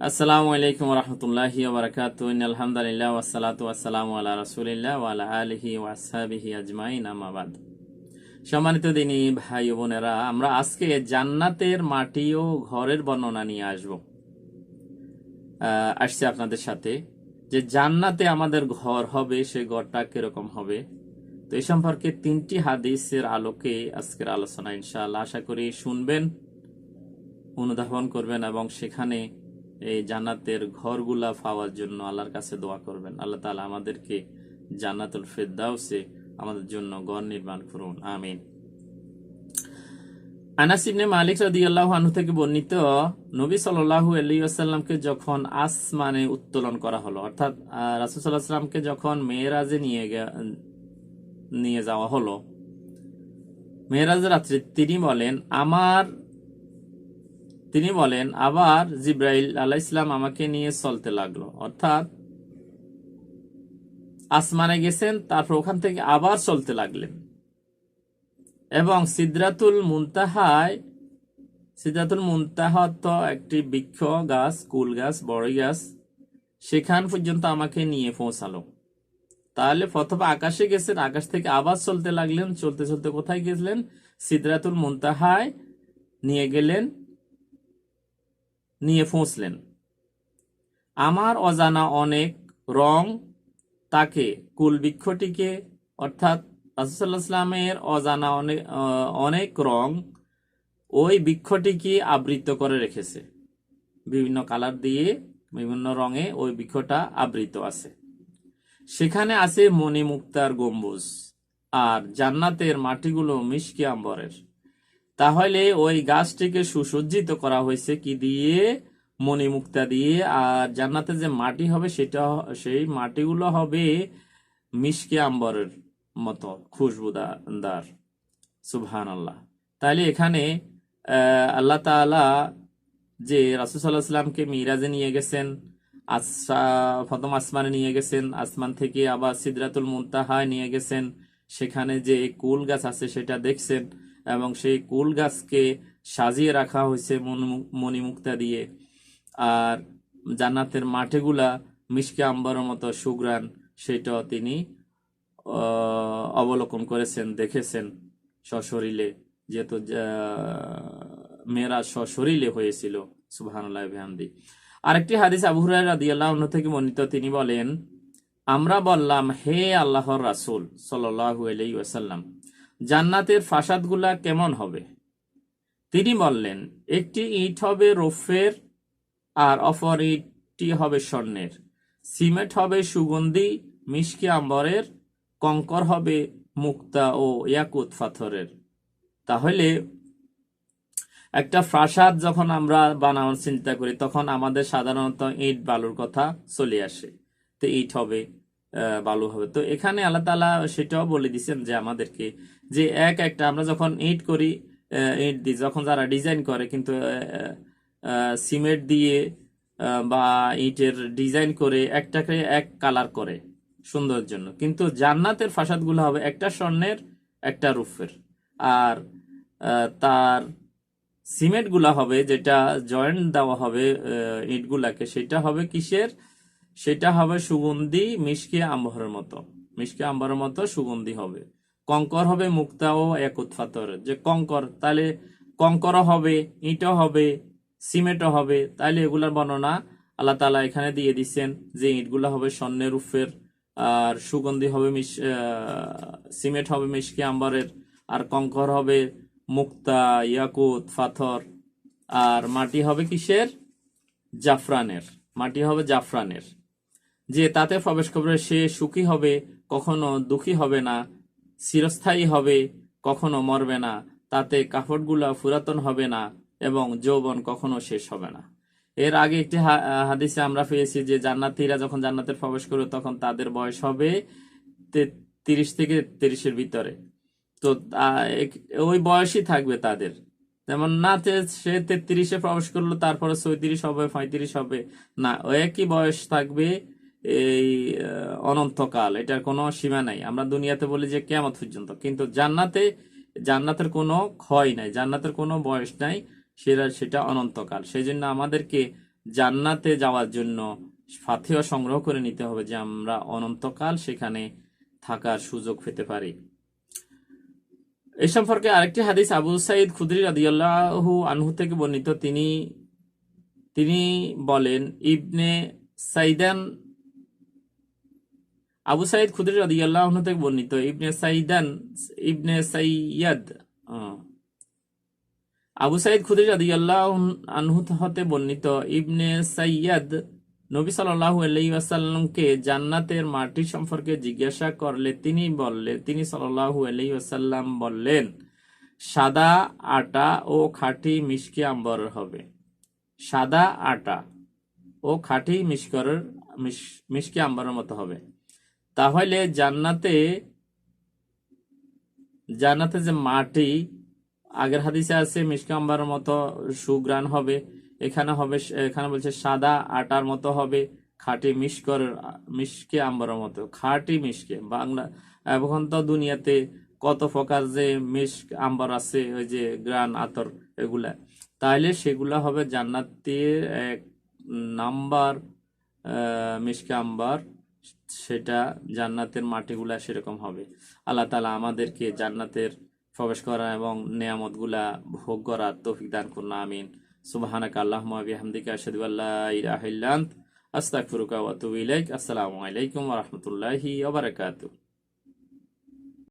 আসসালামু আলাইকুম রহমতুল্লাহি ওবরাকাত আলহামদুলিল্লাহ ওয়াসালাতু ওয়াসালামু আলা রাসূলিল্লাহ ওয়া আলা আলিহি ওয়া আসহাবিহি আজমাইন আমাবাদ সম্মানিত দিনী ভাই বোনেরা, আমরা আজকে জান্নাতের মাটি ও ঘরের বর্ণনা নিয়ে আসব। আসছে আপনাদের সাথে যে জান্নাতে আমাদের ঘর হবে সেই ঘরটা কীরকম হবে। তো এই সম্পর্কে তিনটি হাদিসের আলোকে আজকের আলোচনা, ইনশাআল্লাহ। আশা করি শুনবেন, অনুধাবন করবেন এবং সেখানে এই জান্নাতের ঘরগুলা পাওয়ার জন্য আল্লাহর কাছে দোয়া করবেন। আল্লাহ তাআলা আমাদেরকে জান্নাতুল ফেরদাউসে আমাদের জন্য ঘর নির্মাণ করুন। আমিন। আনাস ইবনে মালিক রাদিয়াল্লাহু আনহু থেকে বর্ণিত নবী সাল্লাল্লাহু আলাইহি যখন আসমানে উত্তোলন করা হলো, অর্থাৎ রাসূল সাল্লাল্লাহু যখন মেয়েরাজে নিয়ে নিয়ে যাওয়া হলো মেয়েরাজের রাত্রে তিনি বলেন, আমার তিনি বলেন, আবার জিব্রাইল আলাহ ইসলাম আমাকে নিয়ে চলতে লাগল। অর্থাৎ আসমানে গেছেন, তারপর ওখান থেকে আবার চলতে লাগলেন। এবং সিদ্রাতুল মুনতাহায়, সিদ্রাতুল মুনতাহা তো একটি বৃক্ষ গাছ, কুল গাছ বড় গাছ, সেখান পর্যন্ত আমাকে নিয়ে পৌঁছালো। তাহলে প্রথমে আকাশে গেছেন, আকাশ থেকে আবার চলতে লাগলেন, চলতে চলতে কোথায় গেছিলেন সিদ্রাতুল মুনতাহায় নিয়ে গেলেন। নিয়ে পৌঁছলেন আমার অজানা অনেক রং তাকে কুল বৃক্ষটিকে অর্থাৎ রাসুসাল্লাহামের অজানা অনেক অনেক রং ওই বৃক্ষটিকে আবৃত করে রেখেছে। বিভিন্ন কালার দিয়ে বিভিন্ন রঙে ওই বৃক্ষটা আবৃত আছে। সেখানে আছে মণিমুক্তার গম্বুজ আর জান্নাতের মাটিগুলো মিশকি আম্বরের। তাহলে ওই গাছটিকে সুসজ্জিত করা হয়েছে কি দিয়ে? মণিমুক্তা দিয়ে। আর জান্নাতে যে মাটি হবে, সেটা সেই মাটিগুলো হবে মিশকে আম্বরের মতো খুশবুদার। সুবহান আল্লাহ তাহলে এখানে আল্লাহ তাআলা যে রাসুল সাল্লাহ সাল্লামকে মিরাজে নিয়ে গেছেন, আসা, প্রথম আসমানে নিয়ে গেছেন, আসমান থেকে আবার সিদরাতুল মুনতাহায় নিয়ে গেছেন, সেখানে যে কুল গাছ আছে সেটা দেখছেন এবং সেই কুল গাছকে সাজিয়ে রাখা হয়েছে মণিমু- মণিমুক্তা দিয়ে। আর জান্নাতের মাঠেগুলা মিশকে আম্বরের মতো সুগ্রান সেটাও তিনি অবলোকন করেছেন, দেখেছেন সশরীরে, যেহেতু মেয়েরা সশরীরে হয়েছিল। সুবহানাল্লাহ বিহামদি। আরেকটি হাদিস আবু হুরায়রা রাদিয়াল্লাহু থেকে বর্ণিত, তিনি বলেন, আমরা বললাম, হে আল্লাহর রাসূল সাল্লাল্লাহু আলাইহি ওয়াসাল্লাম জান্নাতের ফাসাদগুলা কেমন হবে? তিনি বললেন, একটি ইট হবে রৌফের আর অপর ইটটি হবে স্বর্ণের। সিমেন্ট হবে সুগন্ধি মিশকি আম্বরের। কঙ্কর হবে মুক্তা ও ইয়াকুত পাথরের। তাহলে একটা প্রাসাদ যখন আমরা বানানোর চিন্তা করি, তখন আমাদের সাধারণত ইট বালুর কথা চলে আসে। তো ইট হবে বালু হবে। তো এখানে আল্লাহ তালা সেটাও বলে দিচ্ছেন যে আমাদেরকে যে এক একটা আমরা যখন ইট করি ইট দিই, যখন যারা ডিজাইন করে কিন্তু সিমেন্ট দিয়ে বা ইটের ডিজাইন করে একটাকে এক কালার করে সুন্দরের জন্য। কিন্তু জান্নাতের ফাসাদগুলো হবে একটা স্বর্ণের, একটা রূপের। আর তার সিমেন্টগুলা হবে যেটা জয়েন্ট দেওয়া হবে ইটগুলাকে, সেটা হবে কিসের? সেটা হবে সুগন্ধি মিশকে আম্বরের মতো। মিশকে আম্বরের মতো সুগন্ধি হবে। কঙ্কর হবে মুক্তা ও একুত ফাতরের যে কঙ্কর, তাহলে কঙ্করও হবে, ইটও হবে, সিমেন্টও হবে। তাহলে এগুলার বর্ণনা আল্লাহ তালা এখানে দিয়ে দিচ্ছেন যে ইটগুলা হবে স্বর্ণের রূপের, আর সুগন্ধি হবে মিশ সিমেন্ট হবে মিশকে আম্বরের, আর কঙ্কর হবে মুক্তা ইয়াকুত পাথর আর মাটি হবে কিসের? জাফরানের। মাটি হবে জাফরানের। যে তাতে প্রবেশ করবে সে সুখী হবে, কখনো দুঃখী হবে না, চিরস্থায়ী হবে, কখনো মরবে না, তাতে কাপড়গুলা পুরাতন হবে না এবং যৌবন কখনো শেষ হবে না। এর আগে একটি হাদিসে আমরা পেয়েছি যে জান্নাতীরা যখন জান্নাতে প্রবেশ করবে, তখন তাদের বয়স হবে তিরিশ থেকে তিরিশের ভিতরে। তো ওই বয়সই থাকবে তাদের। যেমন না সে তেত্রিশে প্রবেশ করল, তারপরে চৌত্রিশ হবে, পঁয়ত্রিশ হবে, না একই বয়স থাকবে এই অনন্তকাল, এটার কোনো সীমা নাই। আমরা দুনিয়াতে বলি যে কেমত পর্যন্ত। কিন্তু জান্নাতে, জান্নাতের কোনো ক্ষয় নাই, জান্নাতের কোনো বয়স নাই সেটা সেটা অনন্তকাল। সেই জন্য আমাদেরকে জান্নাতে যাওয়ার জন্য ফাতেহা সংগ্রহ করে নিতে হবে যে আমরা অনন্তকাল সেখানে থাকার সুযোগ পেতে পারি। এই সম্পর্কে আরেকটি হাদিস, আবু সাইদ খুদরি রাদিয়াল্লাহু আনহু থেকে বর্ণিত। তিনি তিনি বলেন, ইবনে সাইদান আবু সাইদ খুদরি রাদিয়াল্লাহু থেকে বর্ণিত, ইবনে সাইদান, ইবনে সাইয়াদ আবু সাইদ খুদরি রাদিয়াল্লাহু আনহু হতে বর্ণিত, ইবনে সাইয়াদ নবী সাল্লাল্লাহু আলাইহি ওয়াসাল্লামকে জান্নাতের মাটি সম্পর্কে জিজ্ঞাসা করলে তিনি বললেন তিনি সাল্লাল্লাহু আলাইহি ওয়াসাল্লাম বললেন, সাদা আটা ও খাঁটি মিষ্টি আম্বর হবে। সাদা আটা ও খাঁটি মিষ্করের মিষ্টি আম্বরের মতো হবে। তাহলে জান্নাতে জান্নাতে যে মাটি, আগের হাদিসে আছে মিষ্টি আম্বরের মতো সুগ্রাণ হবে, এখানে হবে, এখানে বলছে সাদা আটার মতো হবে, খাঁটি মিষ্কর মিষ্কে আম্বরের মতো, খাঁটি মিষ্কে বাংলা, এখন তো দুনিয়াতে কত প্রকার যে মিষ্ক আম্বর আছে, ওই যে গ্রান আতর, এগুলা। তাহলে সেগুলা হবে জান্নাতের এক নাম্বার মিষ্কে আম্বার। সেটা জান্নাতের মাটিগুলা সেরকম হবে। আল্লাহ তালা আমাদেরকে জান্নাতের প্রবেশ করা এবং নেয়ামতগুলা ভোগ করার তৌফিক দান করুন, আমিন। সুবাহানাক আল্লাহ বিহামদিকা আশহাদু আল্লা ইলাহা আস্তাক আন্ত, আস্তাগফিরুকা ওয়া আসসালামু আলাইকুম রহমতুল্লাহি বারাকাতুহু।